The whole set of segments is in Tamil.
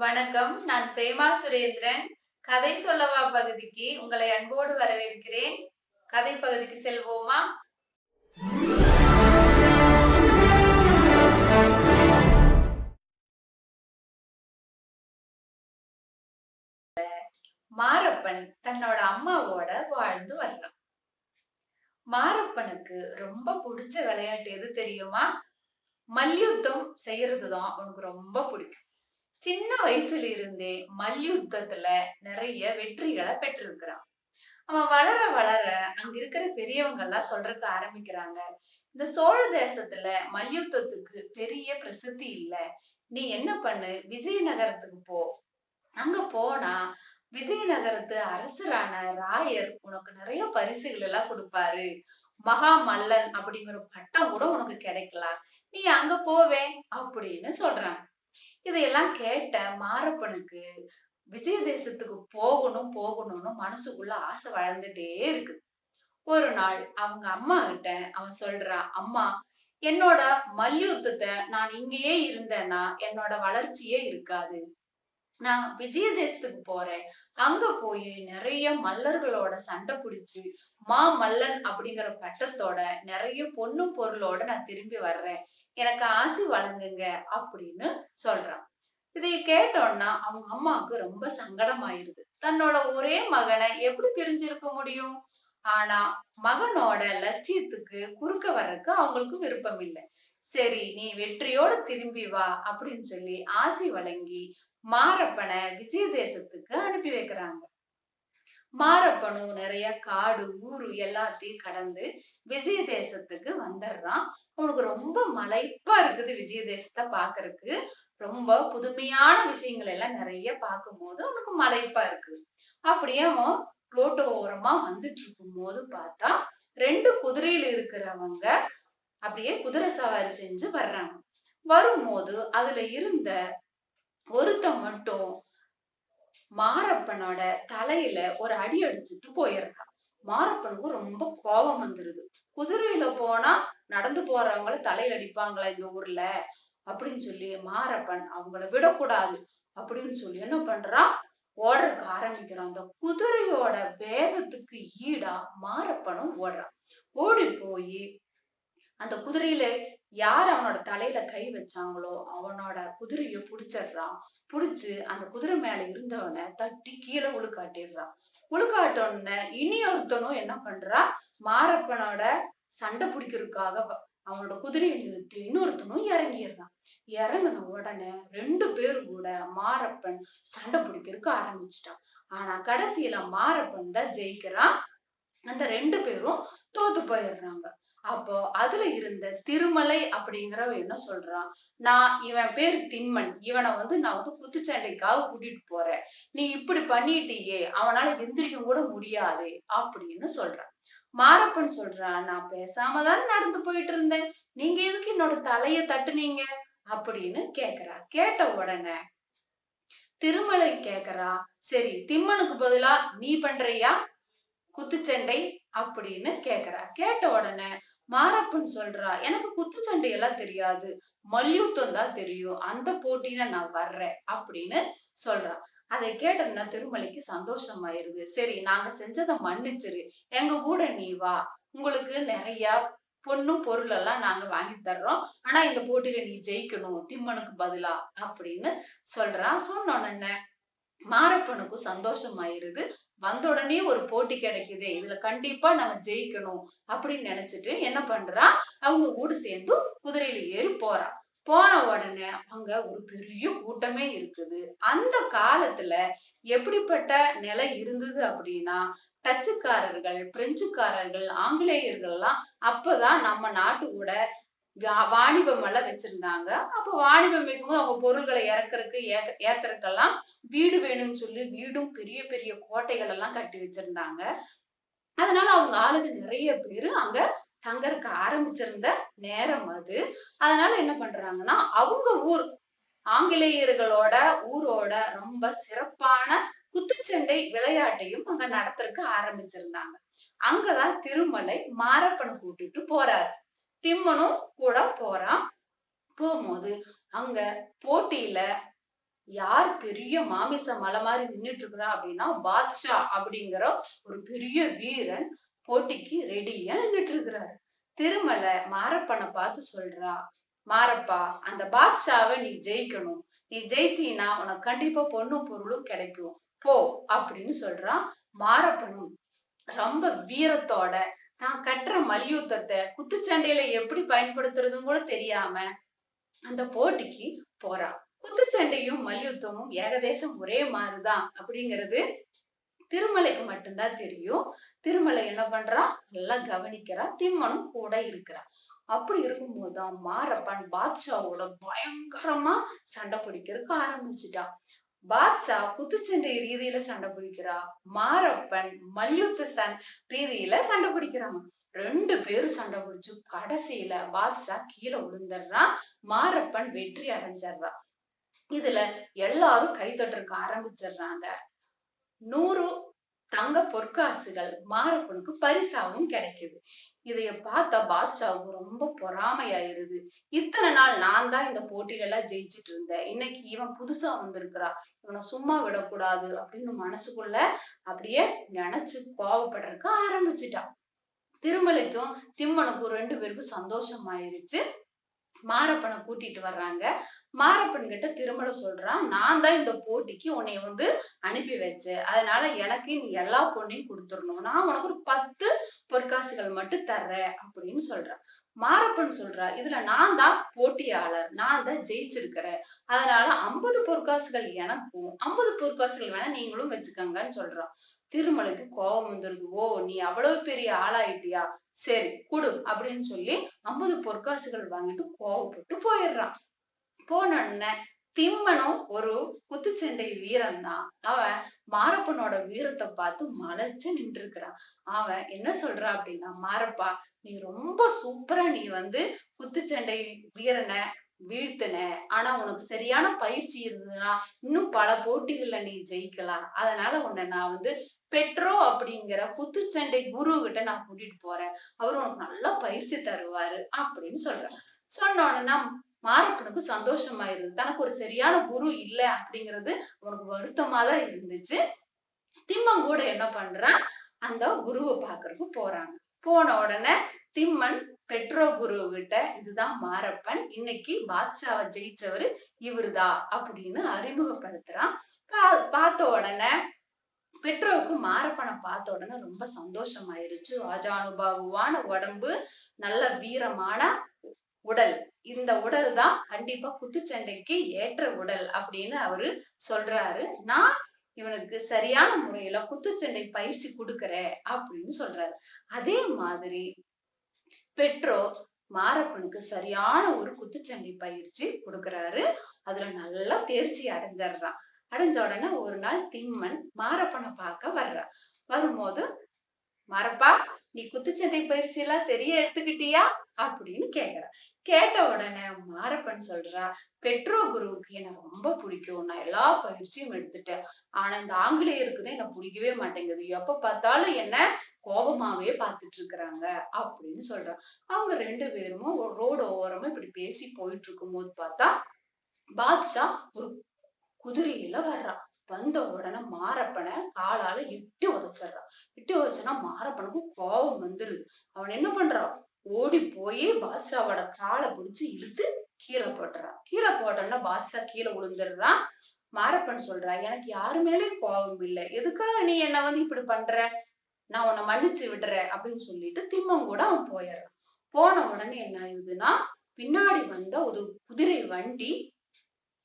வணக்கம். நான் பிரேமா சுரேந்திரன். கதை சொல்லவா பகுதிக்கு உங்களை அன்போடு வரவேற்கிறேன். கதை பகுதிக்கு செல்வோமா? மாரப்பன் தன்னோட அம்மாவோட வாழ்ந்து வர்றான். மாரப்பனுக்கு ரொம்ப பிடிச்ச விளையாட்டு எது தெரியுமா? மல்யுத்தம் செய்யறதுதான் உனக்கு ரொம்ப பிடிக்கும். சின்ன வயசுல இருந்தே மல்யுத்தத்துல நிறைய வெற்றிகளை பெற்றிருக்கிறான். அவன் வளர வளர அங்க இருக்கிற பெரியவங்க எல்லாம் சொல்றதுக்கு ஆரம்பிக்கிறாங்க இந்த சோழ தேசத்துல மல்யுத்தத்துக்கு பெரிய பிரசித்தி இல்ல நீ என்ன பண்ணு விஜயநகரத்துக்கு போ. அங்க போனா விஜயநகரத்து அரசரான ராயர் உனக்கு நிறைய பரிசுகள் எல்லாம் கொடுப்பாரு. மகா மல்லன் அப்படிங்கிற பட்டம் கூட உனக்கு கிடைக்கலாம். நீ அங்க போவே அப்படின்னு சொல்றாங்க. இதையெல்லாம் கேட்ட மாரப்பனுக்கு விஜய தேசத்துக்கு போகணும் போகணும்னு மனசுக்குள்ள ஆசை வளர்ந்துட்டே இருக்கு. ஒரு நாள் அவங்க அம்மா கிட்ட அவன் சொல்றான் அம்மா என்னோட மல்யுத்தத்தை நான் இங்கேயே இருந்தேன்னா என்னோட வளர்ச்சியே இருக்காது. நான் விஜய தேசத்துக்கு போறேன். அங்க போய் நிறைய மல்லர்களோட சண்டை பிடிச்சு மா மல்லன் அப்படிங்கிற பட்டத்தோட நிறைய பொண்ணு பொருளோட நான் திரும்பி வர்றேன். எனக்கு ஆசி வழங்குங்க அப்படின்னு சொல்றான். இதை கேட்டோன்னா அவங்க அம்மாவுக்கு ரொம்ப சங்கடமாயிருது. தன்னோட ஒரே மகனை எப்படி பிரிஞ்சிருக்க முடியும்? ஆனா மகனோட லட்சியத்துக்கு குறுக்க வர்றதுக்கு அவங்களுக்கு விருப்பம் இல்லை. சரி நீ வெற்றியோட திரும்பி வா அப்படின்னு சொல்லி ஆசி வழங்கி மாரப்பனை விஜய தேசத்துக்கு அனுப்பி வைக்கிறாங்க. மாரப்பனும் நிறைய காடு ஊரு எல்லாத்தையும் கடந்து விஜய தேசத்துக்கு வந்துடுறான். அவனுக்கு ரொம்ப மலைப்பா இருக்குது விஜய தேசத்தை பாக்குறதுக்கு ரொம்ப புதுமையான விஷயங்கள் எல்லாம் நிறைய பார்க்கும் போது அவனுக்கு மலைப்பா இருக்கு. அப்படியே அவன் ரோட்டு ஓரமா வந்துட்டு இருக்கும் போது பார்த்தா ரெண்டு குதிரையில இருக்கிறவங்க அப்படியே குதிரை சவாரி செஞ்சு வர்றாங்க. வரும்போது அதுல இருந்த ஒருத்தன் மட்டும் மாரப்பனோட தலையில ஒரு அடி அடிச்சுட்டு போயிடுறான் மாரப்பனுக்கு ரொம்ப கோபம் வந்துருது. குதிரையில போனா நடந்து போறவங்கள தலையில அடிப்பாங்களா இந்த ஊர்ல? அப்படின்னு சொல்லி மாரப்பன் அவங்கள விடக்கூடாது அப்படின்னு சொல்லி என்ன பண்றான் ஓடுறதுக்கு ஆரம்பிக்கிறான். அந்த குதிரையோட வேகத்துக்கு ஈடா மாரப்பனும் ஓடுறான். ஓடி போய் அந்த குதிரையில யார் அவனோட தலையில கை வச்சாங்களோ அவனோட குதிரைய புடிச்சிடுறான். புடிச்சு அந்த குதிரை மேல இருந்தவனை தட்டி கீழே உழுக்காட்டிடுறான். உழுக்காட்டோன்னு இனி ஒருத்தனும் என்ன பண்றா? மாரப்பனோட சண்டை பிடிக்கிறதுக்காக அவனோட குதிரையை நிறுத்தி இன்னொருத்தனும் இறங்கிடுறான். இறங்கின உடனே ரெண்டு பேரும் கூட மாரப்பன் சண்டை பிடிக்கிறதுக்கு ஆரம்பிச்சிட்டான். ஆனா கடைசியில மாரப்பன் தான் ஜெயிக்கிறான். அந்த ரெண்டு பேரும் தோத்து போயிடுறாங்க. அப்போ அதுல இருந்த திருமலை அப்படிங்கிறவ என்ன சொல்றான்? நான் இவன் பேர் திம்மன் இவனை வந்து நான் வந்து குத்துச்சண்டைக்காக கூட்டிட்டு போறேன். நீ இப்படி பண்ணிட்டியே அவனால எந்திரிக்க கூட முடியாது அப்படின்னு சொல்றான். மாரப்பன் சொல்றான் நான் பேசாம தான் நடந்து போயிட்டு இருந்தேன். நீங்க எதுக்கு என்னோட தலைய தட்டுனீங்க? அப்படின்னு கேக்குறா. கேட்ட உடனே திருமலை கேக்குறா சரி திம்மனுக்கு பதிலா நீ பண்றியா? குத்துச்சண்டை அப்படின்னு கேக்குறா. கேட்ட உடனே மாரப்பன் சொல்றா எனக்கு குத்துச்சண்டை எல்லாம் தெரியாது. மல்யுத்தம் தான் தெரியும். அந்த போட்டியில நான் வர்றேன். அப்படின்னு சொல்றான் அதை கேட்டோம்னா திருமலைக்கு சந்தோஷமாயிருது. சரி நாங்க செஞ்சதை மன்னிச்சிரு. எங்க கூட நீ வா. உங்களுக்கு நிறைய பொண்ணும் பொருள் எல்லாம் நாங்க வாங்கி தர்றோம். ஆனா இந்த போட்டியில நீ ஜெயிக்கணும். திம்மனுக்கு பதிலா. அப்படின்னு சொல்றா. சொன்னோன்னு உடனே மாரப்பனுக்கும் சந்தோஷமாயிருது. வந்த உடனே ஒரு போட்டி கிடைக்குது இதுல கண்டிப்பா நம்ம ஜெயிக்கணும் அப்படின்னு நினைச்சிட்டு என்ன பண்றா? அவங்க கூட சேர்ந்து குதிரையில ஏறி போறா. போன உடனே அங்க ஒரு பெரிய கூட்டமே இருக்குது. அந்த காலத்துல எப்படிப்பட்ட நிலை இருந்தது அப்படின்னா டச்சுக்காரர்கள் பிரெஞ்சுக்காரர்கள் ஆங்கிலேயர்கள் எல்லாம் அப்பதான் நம்ம நாட்டு கூட வாணிபம் எல்லாம் வச்சிருந்தாங்க. அப்ப வாணிபம் வைக்கும்போது அவங்க பொருள்களை இறக்குறதுக்கு ஏத்துறதுக்கெல்லாம் வீடு வேணும்னு சொல்லி வீடும் பெரிய பெரிய கோட்டைகள் எல்லாம் கட்டி வச்சிருந்தாங்க. அதனால அவங்க ஆளுங்க நிறைய பேரு அங்க தங்கறதுக்கு ஆரம்பிச்சிருந்த நேரம் அது. அதனால என்ன பண்றாங்கன்னா அவங்க ஊர் ஆங்கிலேயர்களோட ஊரோட ரொம்ப சிறப்பான குத்துச்சண்டை விளையாட்டையும் அங்க நடத்துறதுக்கு ஆரம்பிச்சிருந்தாங்க. அங்கதான் திருமலை மாரப்பனை கூட்டிட்டு போறாரு. திம்மனும் கூட போறான். போகும்போது அங்க போட்டியில யார் பெரிய மாமிச மலை மாதிரி நின்னுட்டு இருக்கிறா அப்படின்னா பாத்ஷா அப்படிங்கிற ஒரு பெரிய வீரன் போட்டிக்கு ரெடியா நின்னுட்டு இருக்கிறாரு திருமலை மாரப்பனை பார்த்து சொல்றா மாரப்பா அந்த பாத்ஷாவை நீ ஜெயிக்கணும். நீ ஜெயிச்சீன்னா உனக்கு கண்டிப்பா பொண்ணு பொருளும் கிடைக்கும். போ அப்படின்னு சொல்றான் மாரப்பனும். ரொம்ப வீரத்தோட தான் கட்டுற மல்யுத்தத்தை குத்துச்சண்டையில எப்படி பயன்படுத்துறதுன்னு கூட தெரியாம அந்த போட்டிக்கு போறான் குத்துச்சண்டையும் மல்யுத்தமும் ஏகதேசம் ஒரே மாதிரிதான் அப்படிங்கிறது திருமலைக்கு மட்டும்தான் தெரியும். திருமலை என்ன பண்றா? நல்லா கவனிக்கிறா. திம்மனும் கூட இருக்கிறா. அப்படி இருக்கும்போதுதான் மாரப்பன் பாட்ஷாவோட பயங்கரமா சண்டை பிடிக்கிறதுக்கு ஆரம்பிச்சுட்டான் பாட்ஷா குத்துச்சண்டை ரீதியில சண்டை பிடிக்கிறா. மாரப்பன் மல்யுத்த சன் ரீதியில சண்டை பிடிக்கிறாங்க. ரெண்டு பேரும் சண்டை பிடிச்சு கடைசியில பாட்ஷா கீழே விழுந்துடுறான் மாரப்பன் வெற்றி அடைஞ்சிடுறான் இதுல எல்லாரும் கைத்தட்டுறதுக்கு ஆரம்பிச்சிடுறாங்க. நூறு தங்க பொற்காசுகள் மாரப்பனுக்கு பரிசாவும் கிடைக்குது. இதைய பார்த்த பாத்ஷாவுக்கு ரொம்ப பொறாமையாயிருது. இத்தனை நாள் நான் தான் இந்த போட்டியில எல்லாம் ஜெயிச்சிட்டு இருந்தேன். இன்னைக்கு இவன் புதுசா வந்திருக்கிறா. இவனை சும்மா விடக்கூடாது அப்படின்னு மனசுக்குள்ள அப்படியே நினைச்சு கோவப்படுறதுக்கு ஆரம்பிச்சிட்டான் திருமலைக்கும் திம்மனுக்கும் ரெண்டு பேருக்கும் சந்தோஷம் ஆயிருச்சு மாரப்பனை கூட்டிட்டு வர்றாங்க. மாரப்பன் கிட்ட திருமலை சொல்றான் நான் தான் இந்த போட்டிக்கு உன்னை வந்து அனுப்பி வச்சேன். அதனால எனக்கு நீ எல்லா பொண்ணையும் கொடுத்துடணும். நான் உனக்கு ஒரு பத்து பொற்காசுகள் மட்டும் தர்றேன் அப்படின்னு சொல்றான். மாரப்பன் சொல்றா இதுல நான் தான் போட்டியாளர் நான் தான் ஜெயிச்சிருக்கிறேன். அதனால ஐம்பது பொற்காசுகள் எனக்கும் ஐம்பது பொற்காசுகள் வேணா நீங்களும் வச்சுக்கோங்கன்னு சொல்றான் திருமலைக்கு கோபம் வந்துருது. ஓ நீ அவ்வளவு பெரிய ஆளாயிட்டியா? சரி குடு அப்படின்னு சொல்லி ஐம்பது பொற்காசுகள் வாங்கிட்டு கோவப்பட்டு போயிடுறான் போன உடனே திம்மனும் ஒரு குத்துச்சண்டை வீரன் தான் அவன் மாரப்பனோட வீரத்தை பார்த்து மலைச்சு நின்று இருக்கிறான் அவன் என்ன சொல்றான் அப்படின்னா மாரப்பா நீ ரொம்ப சூப்பரா நீ வந்து குத்துச்சண்டை வீரனை வீழ்த்தின. ஆனா உனக்கு சரியான பயிற்சி இருந்ததுன்னா இன்னும் பல போட்டிகள்ல நீ ஜெயிக்கலாம். அதனால உன்னை நான் வந்து பெட்ரோ அப்படிங்கிற குத்துச்சண்டை குரு கிட்ட நான் கூட்டிட்டு போறேன். அவர் உனக்கு நல்லா பயிற்சி தருவாரு அப்படின்னு சொல்றேன். சொன்ன உடனே மாரப்பனுக்கு இருந்தது. தனக்கு ஒரு சரியான குரு இல்லை அப்படிங்கிறது அவனுக்கு வருத்தமா தான் இருந்துச்சு. திம்மன் கூட என்ன பண்றான்? அந்த குருவை பாக்குறதுக்கு போறாங்க. போன உடனே திம்மன் பெட்ரோ குரு கிட்ட இதுதான் மாரப்பன் இன்னைக்கு பாத்ஷாவை ஜெயிச்சவரு இவருதா? அப்படின்னு அறிமுகப்படுத்துறான். பார்த்த உடனே பெட்ரோவுக்கு மாரப்பனை பார்த்த உடனே ரொம்ப சந்தோஷமாயிருச்சு. ராஜானுபாகுவான உடம்பு நல்ல வீரமான உடல். இந்த உடல் தான் கண்டிப்பா குத்துச்சண்டைக்கு ஏற்ற உடல் அப்படின்னு அவரு சொல்றாரு. நான் இவனுக்கு சரியான முறையில குத்துச்சண்டை பயிற்சி கொடுக்கற அப்படின்னு சொல்றாரு. அதே மாதிரி பெட்ரோ மாரப்பனுக்கு சரியான ஒரு குத்துச்சண்டை பயிற்சி கொடுக்கறாரு. அதுல நல்லா தேர்ச்சி அடைஞ்சிடுறான். அடைஞ்ச உடனே ஒரு நாள் திம்மன் மாரப்பனை பார்க்க வர்றான் வரும்போது மாரப்பா நீ குத்துச்சண்டை பயிற்சி எல்லாம் சரியா எடுத்துக்கிட்டியா அப்படின்னு கேக்குறா. கேட்ட உடனே மாரப்பன் சொல்றா பெட்ரோ குருவுக்கு எனக்கு ரொம்ப பிடிக்கும். நான் எல்லா பயிற்சியும் எடுத்துட்டேன். ஆனா இந்த ஆங்கிலேயருக்குதான் என்ன எனக்கு பிடிக்கவே மாட்டேங்குது. எப்ப பார்த்தாலும் என்ன கோபமாவே பார்த்துட்டு இருக்கிறாங்க அப்படின்னு சொல்றான் அவங்க ரெண்டு பேரும் ரோடு ஓரமா இப்படி பேசி போயிட்டு இருக்கும்போது பார்த்தா பாத்ஷா ஒரு குதிரையில வர்றான் வந்த உடனே மாரப்பனை காலால இட்டு உதைச்சிடுறான். இட்டு உதச்சனா மாரப்பனுக்கு கோபம் வந்துருது. அவன் என்ன பண்றான்? ஓடி போய் பாத்ஷாவோட காலை பிடிச்சு இழுத்து கீழே போட்டுறான். கீழே போட்டோம்னா பாத்ஷா கீழே விழுந்துடுறான். மாரப்பன் சொல்றா எனக்கு யாரு மேலேயும் கோபம் இல்லை. எதுக்காக நீ என்ன வந்து இப்படி பண்ற? நான் உன்னை மன்னிச்சு விடுறேன். அப்படின்னு சொல்லிட்டு திம்மம் கூட அவன் போயிடுறான். போன உடனே என்ன ஆகுதுன்னா பின்னாடி வந்த ஒரு குதிரை வண்டி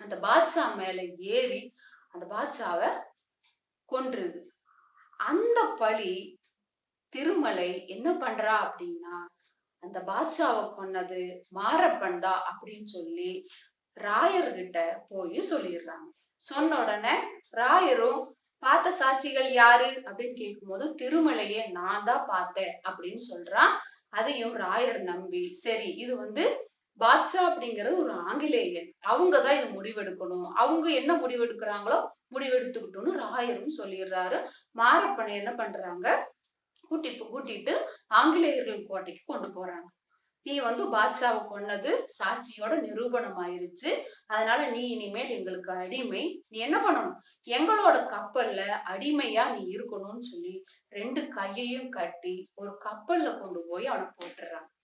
அந்த பாத்ஷா மேல ஏறி அந்த பாத்ஷாவை கொன்றுது. அந்த பழி திருமலை என்ன பண்றா அப்படின்னா அந்த பாத்ஷாவை கொன்னது மாரப்பன் தான் அப்படின்னு சொல்லி ராயர்கிட்ட போய் சொல்லிடுறாங்க. சொன்ன உடனே ராயரும் பார்த்த சாட்சிகள் யாரு? அப்படின்னு கேட்கும்போது திருமலையே நான் தான் பார்த்தேன் அப்படின்னு சொல்றான். அதையும் ராயர் நம்பி சரி இது வந்து பாத்ஷா அப்படிங்கிற ஒரு ஆங்கிலேயன். அவங்கதான் இது முடிவெடுக்கணும். அவங்க என்ன முடிவெடுக்கிறாங்களோ முடிவெடுத்துக்கிட்டோம்னு ராயரும் சொல்லிடுறாரு. மாரப்பனை என்ன பண்றாங்க? கூட்டி கூட்டிட்டு ஆங்கிலேயர்கள் கோட்டைக்கு கொண்டு போறாங்க. நீ வந்து பாட்ஷாவை கொன்னது சாட்சியோட நிரூபணம் ஆயிருச்சு அதனால நீ இனிமேல் எங்களுக்கு அடிமை. நீ என்ன பண்ணணும்? எங்களோட கப்பல்ல அடிமையா நீ இருக்கணும்னு சொல்லி ரெண்டு கையையும் கட்டி ஒரு கப்பல்ல கொண்டு போய் அவனை போட்டுறாங்க.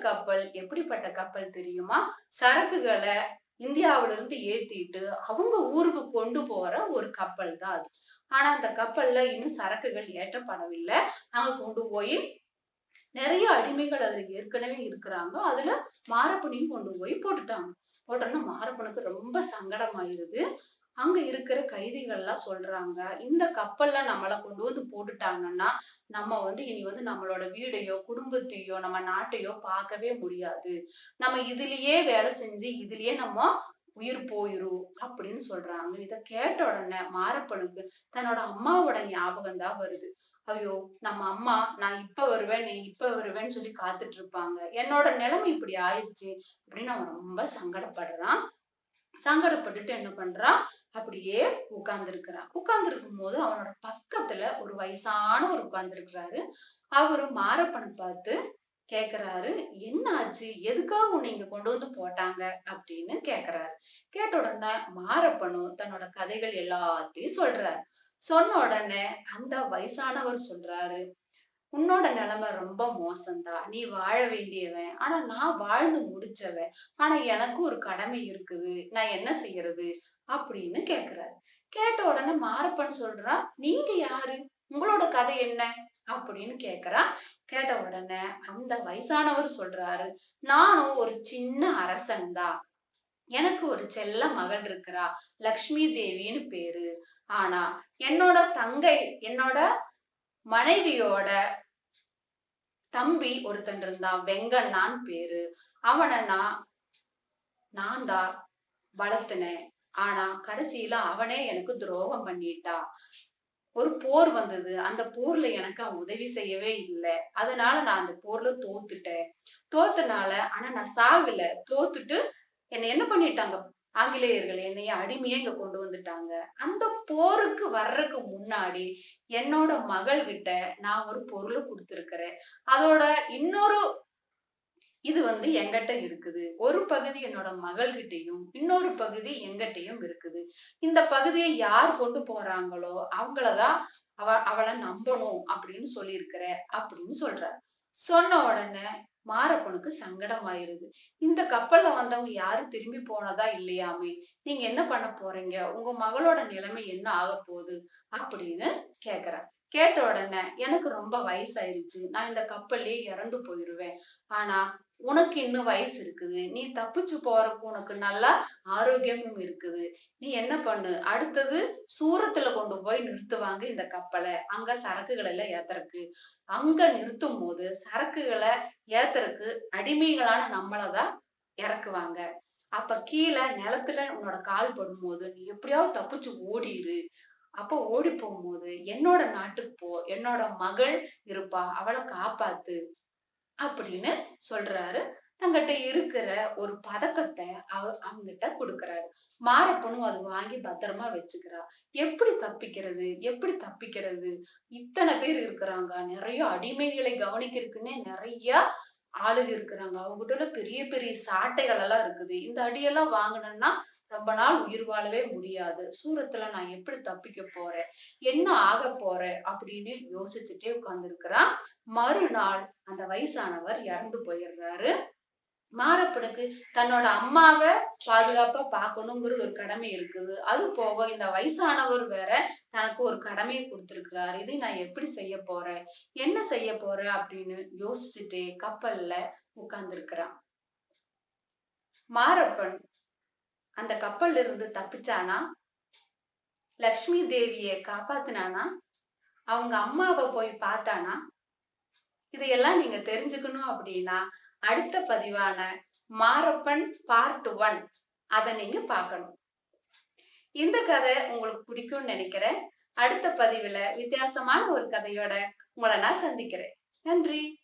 கப்பல் எப்படிப்பட்ட கப்பல் தெரியுமா? சரக்குகளை இந்தியாவில இருந்து ஏத்திட்டு அவங்க ஊருக்கு கொண்டு போற ஒரு கப்பல் தான் அது. ஆனா அந்த கப்பல்ல இன்னும் சரக்குகள் ஏற்றப்படவில்லை அங்க கொண்டு போய் நிறைய அடிமைகள் அதுல ஏற்கனவே இருக்கிறாங்க. அதுல மாரப்பனையும் கொண்டு போய் போட்டுட்டாங்க. போட்டோன்னா மாரப்பனுக்கு ரொம்ப சங்கடமாயிருது. அங்க இருக்கிற கைதிகள் எல்லாம் சொல்றாங்க இந்த கப்பல்ல நம்மள கொண்டு வந்து போட்டுட்டாங்கன்னா நம்ம வந்து இனி வந்து நம்மளோட வீடையோ குடும்பத்தையோ நம்ம நாட்டையோ பார்க்கவே முடியாது. நம்ம இதுலயே வேலை செஞ்சு இதுலயே நம்ம உயிர் போயிரும் அப்படின்னு சொல்றாங்க. இத கேட்ட உடனே மாரப்பனுக்கு தன்னோட அம்மாவோட ஞாபகம் தான் வருது. ஐயோ நம்ம அம்மா நான் இப்ப வருவேன் நீ இப்ப வருவேன்னு சொல்லி காத்துட்டு இருப்பாங்க. என்னோட நிலைமை இப்படி ஆயிடுச்சு அப்படின்னு அவன் ரொம்ப சங்கடப்படுறான். சங்கடப்பட்டுட்டு என்ன பண்றான்? அப்படியே உட்கார்ந்து உட்கார்ந்துருக்கும் உட்கார்ந்து போது அவனோட பக்கத்துல ஒரு வயசானவர் உட்கார்ந்துருக்கிறாரு. அவரு மாரப்பனை பார்த்து கேக்குறாரு என்ன ஆச்சு எதுக்காக உன்னை இங்க கொண்டு வந்து போட்டாங்க? அப்படின்னு கேக்குறாரு. கேட்ட உடனே மாரப்பனும் தன்னோட கதைகள் எல்லாத்தையும் சொல்றாரு. சொன்ன உடனே அந்த வயசானவர் சொல்றாரு உன்னோட நிலைமை ரொம்ப மோசம்தான் நீ வாழ வேண்டியவன். ஆனா நான் வாழ்ந்து முடிச்சவன். ஆனா எனக்கு ஒரு கடமை இருக்குது. நான் என்ன செய்யறது? அப்படின்னு கேக்குறாரு. கேட்ட உடனே மாரப்பன் சொல்றா நீங்க யாரு? உங்களோட கதை என்ன? அப்படின்னு கேக்குறா. கேட்ட உடனே அந்த வயசானவர் சொல்றாரு நானும் ஒரு சின்ன அரசன் தான். எனக்கு ஒரு செல்ல மகள் இருக்கிறா லக்ஷ்மி தேவின்னு பேரு. ஆனா என்னோட தங்கை என்னோட மனைவியோட தம்பி ஒருத்தன் இருந்தான் வெங்கண்ணான்னு பேரு. அவனை நான் நான் தான் வளர்த்தினேன். ஆனா கடைசியில அவனே எனக்கு துரோகம் பண்ணிட்டா. ஒரு போர் வந்தது. அந்த போர்ல எனக்கு அவன் உதவி செய்யவே இல்லை. அதனால நான் அந்த போர்ல தோத்துட்டேன். தோத்தனால ஆனா நான் சாகல. தோத்துட்டு என்னை என்ன பண்ணிட்டாங்க? ஆங்கிலேயர்கள் என்னைய அடிமையே இங்க கொண்டு வந்துட்டாங்க. அந்த போருக்கு வர்றதுக்கு முன்னாடி என்னோட மகள் கிட்ட நான் ஒரு பொருளை கொடுத்திருக்கிறேன். அதோட இன்னொரு இது வந்து எங்கிட்ட இருக்குது. ஒரு பகுதி என்னோட மகள்கிட்டயும் இன்னொரு பகுதி எங்கிட்டயும் இருக்குது. இந்த பகுதியை யார் கொண்டு போறாங்களோ அவங்களதான் அவ அவளை நம்பணும் அப்படின்னு சொல்லியிருக்கிற அப்படின்னு சொல்ற சொன்ன உடனே மாரப்பனுக்கு சங்கடமாயிருது. இந்த கப்பல்ல வந்தவங்க யாரும் திரும்பி போனதா இல்லையாமே? நீங்க என்ன பண்ண போறீங்க? உங்க மகளோட நிலைமை என்ன ஆக போகுது? அப்படின்னு கேக்குற கேட்ட உடனே எனக்கு ரொம்ப வயசாயிருச்சு. நான் இந்த கப்பல்லே இறந்து போயிருவேன். ஆனா உனக்கு இன்னும் வயசு இருக்குது? நீ தப்பிச்சு போறதுக்கு உனக்கு நல்லா ஆரோக்கியமும் இருக்குது. நீ என்ன பண்ணு? அடுத்தது சூரத்துல கொண்டு போய் நிறுத்துவாங்க இந்த கப்பலை. அங்க சரக்குகள் எல்லாம் ஏத்துறக்கு. அங்க நிறுத்தும் போது சரக்குகளை ஏத்துறக்கு அடிமைகளான நம்மளதான் இறக்குவாங்க. அப்ப கீழே நிலத்துல உன்னோட கால் படும்போது நீ எப்படியாவது தப்பிச்சு ஓடிரு. அப்ப ஓடி போகும்போது என்னோட நாட்டுக்கு போ. என்னோட மகள் இருப்பா. அவளை காப்பாத்து. அப்படின்னு சொல்றாரு. தங்கிட்ட இருக்கிற ஒரு பதக்கத்தை அவ அவங்கிட்ட கொடுக்கறாரு. மாரப்பனும் அது வாங்கி பத்திரமா வச்சுக்கிறா. எப்படி தப்பிக்கிறது? எப்படி தப்பிக்கிறது? இத்தனை பேர் இருக்கிறாங்க. நிறைய அடிமைகளை கவனிக்கிறதுக்குன்னே நிறைய ஆளுக இருக்கிறாங்க. அவங்ககிட்ட பெரிய பெரிய சாட்டைகள் எல்லாம் இருக்குது. இந்த அடியெல்லாம் வாங்கணும்னா ரொம்ப நாள் உயிர் வாழவே முடியாது. சூரத்துல நான் எப்படி தப்பிக்க போறேன்? என்ன ஆக போறேன்? அப்படின்னு யோசிச்சுட்டே உட்கார்ந்துருக்கிறான் மறுநாள் அந்த வயசானவர் இறந்து போயிடுறாரு. மாரப்பனுக்கு தன்னோட அம்மாவை பாதுகாப்பா பார்க்கணுங்கிற ஒரு கடமை இருக்குது. அது போக இந்த வயசானவர் வேற தனக்கு ஒரு கடமையை கொடுத்திருக்கிறாரு. இதை நான் எப்படி செய்ய போறேன்? என்ன செய்ய போறேன்? அப்படின்னு யோசிச்சுட்டே கப்பல்ல உட்கார்ந்துருக்கிறான். மாரப்பன் அந்த கப்பல்ல இருந்து தப்பிச்சானா? லக்ஷ்மி தேவிய காப்பாத்தினானா? அவங்க அம்மாவை போய் பார்த்தானா? இதையெல்லாம் நீங்க தெரிஞ்சுக்கணும் அப்படின்னா அடுத்த பதிவான மாரப்பன் பார்ட் ஒன் அதை நீங்க பார்க்கணும். இந்த கதை உங்களுக்கு பிடிக்கும்னு நினைக்கிறேன். அடுத்த பதிவுல வித்தியாசமான ஒரு கதையோட உங்களை நான் சந்திக்கிறேன். நன்றி.